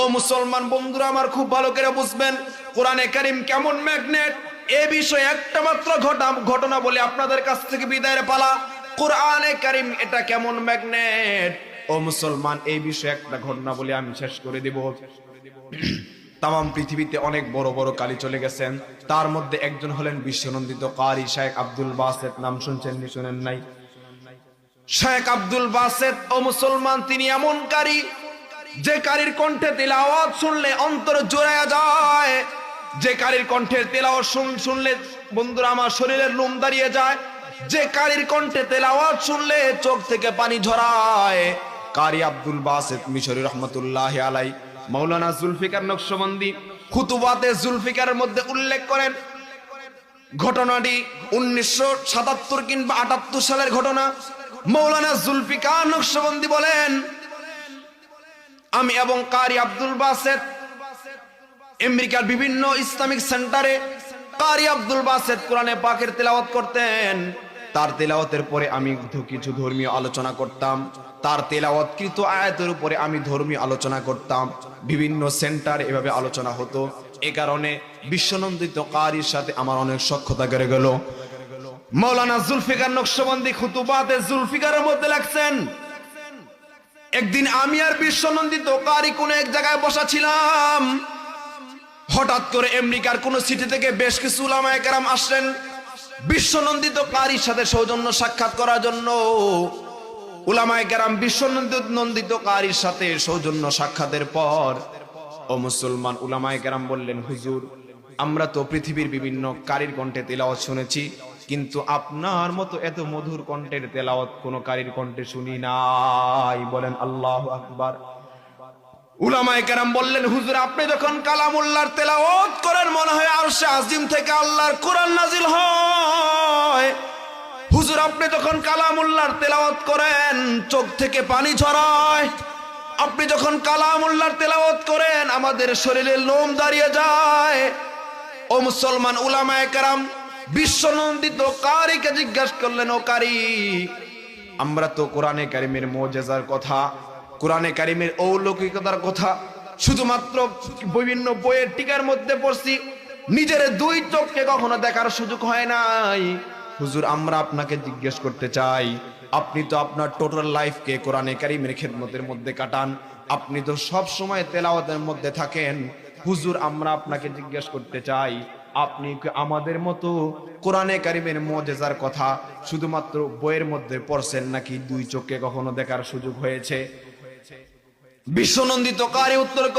ও মুসলমান বন্ধুরা, আমার খুব ভালো করে বুঝবেন, কোরআনে কারিম কেমন ম্যাগনেট? এ বিষয়ে একটা মাত্র ঘটনা বলে আপনাদের কাছ থেকে বিদায়ের পালা। কোরআনে কারিম এটা কেমন ম্যাগনেট? ও মুসলমান, এই বিষয়ে একটা ঘটনা বলে আমি শেষ করে দেব। তাম পৃথিবীতে অনেক বড় বড় কালী চলে গেছেন। তার মধ্যে একজন হলেন বিশ্বনন্দিত কারি শাহেখ আব্দুল বাসেদ। নাম শুনছেন নি, শুনেন নাই? শেখ আব্দুল বাসেদ, ও মুসলমান, তিনি এমন কারি যে কারির কণ্ঠে তেলাওয়াত শুনলে অন্তর জোড়ায়া যায়। যে কারির কণ্ঠের তেলাওয়াত শুন- শুনলে বন্ধুরা আমার শরীরের লোম দাঁড়িয়ে যায়। যে কারির কণ্ঠে তেলাওয়াত শুনলে চোখ থেকে পানি ঝরায়। কারি আব্দুল বাসেদ মিশরি রহমতুল্লাহ আলাই মৌলানা জুলফিকার নকশবন্দি খুতুবাতে জুলফিকারের মধ্যে উল্লেখ করেন, ঘটনাটি উনিশশো সাতাত্তর কিংবা আটাত্তর সালের ঘটনা। মৌলানা জুলফিকার নকশবন্দি বলেন আমি এবং কারি আব্দুল বাসেদ আমেরিকার বিভিন্ন ইসলামিক সেন্টারে কারি আব্দুল বাসেদ কোরআনে পাকের তেলাওয়াত করতেন। তার তেলাওয়াতের পরে আমি কিছু ধর্মীয় আলোচনা করতাম। তার তেলাওয়াতকৃত আয়াতের উপরে আমি ধর্মীয় আলোচনা করতাম। বিভিন্ন সেন্টার এভাবে আলোচনা হতো। এ কারণে বিশ্বনন্দিত কারির সাথে আমার অনেক সক্ষতা বেড়ে গেল। মৌলানা জুলফিকার নকশবন্দি খুতুবাতে জুলফিকারের মধ্যে লাগছেন। একদিন আমি আর বিশ্বনন্দিত কারি কোন এক জায়গায় বসা ছিলাম হঠাৎ করে আমেরিকার কোন সিটি থেকে বেশ কিছু উলামায়ে কেরাম আসলেন বিশ্বনন্দিত কারির সাথে সৌজন্য সাক্ষাৎ করার জন্য। উলামায়ে কেরাম বিশ্বনন্দিত নন্দিত কারির সাথে সৌজন্য সাক্ষাতের পর ও মুসলমান উলামায়ে কেরাম বললেন, হুজুর, আমরা তো পৃথিবীর বিভিন্ন কারির কণ্ঠে তেলাওয়াত শুনেছি। কিন্তু আপনার মতো এত মধুর কণ্ঠের তেলাওয়াত কোন কারির কণ্ঠে শুনি নাই। বলেন, আল্লাহ আকবার। উলামায়ে কেরাম বললেন, হুজুর, আপনি যখন কালামুল্লাহর তেলাওয়াত করেন, মনে হয় আরশে আজিম থেকে আল্লাহর কোরআন নাজিল হয়। হুজুর, আপনি যখন কালামুল্লাহর তেলাওয়াত করেন, চোখ থেকে পানি ঝরায় আপনি যখন কালামুল্লাহর তেলাওয়াত করেন, আমাদের শরীরে লোম দাঁড়িয়ে যায়। ও মুসলমান উলামায়ে কেরাম বিশ্বনন্দিত কারিকে জিজ্ঞাসা করলেন, ও কারি, আমরা তো কোরআনে কারিমের মোজেজার কথা, কোরআনে কারিমের অলৌকিকতার কথা, শুধুমাত্র বিভিন্ন বইয়ের টিকার মধ্যে পড়ছি, নিজের দুই চোখকে কখনো দেখার সুযোগ হয় নাই। হুজুর, আমরা আপনাকে জিজ্ঞেস করতে চাই, আপনি তো আপনার টোটাল লাইফকে কোরআনে কারিমের খেদমতের মধ্যে কাটান, আপনি তো সব সময় তেলাওয়াতের মধ্যে থাকেন। হুজুর, আমরা আপনাকে জিজ্ঞেস করতে চাই আপনি আমাদের মতো কোরআনে কারিমের মজেজার কথা শুধুমাত্র বইয়ের মধ্যে পড়ছেন নাকি দুই চোখে কখনো দেখার সুযোগ হয়েছে? বিশ্বনন্দিত কারে উত্তর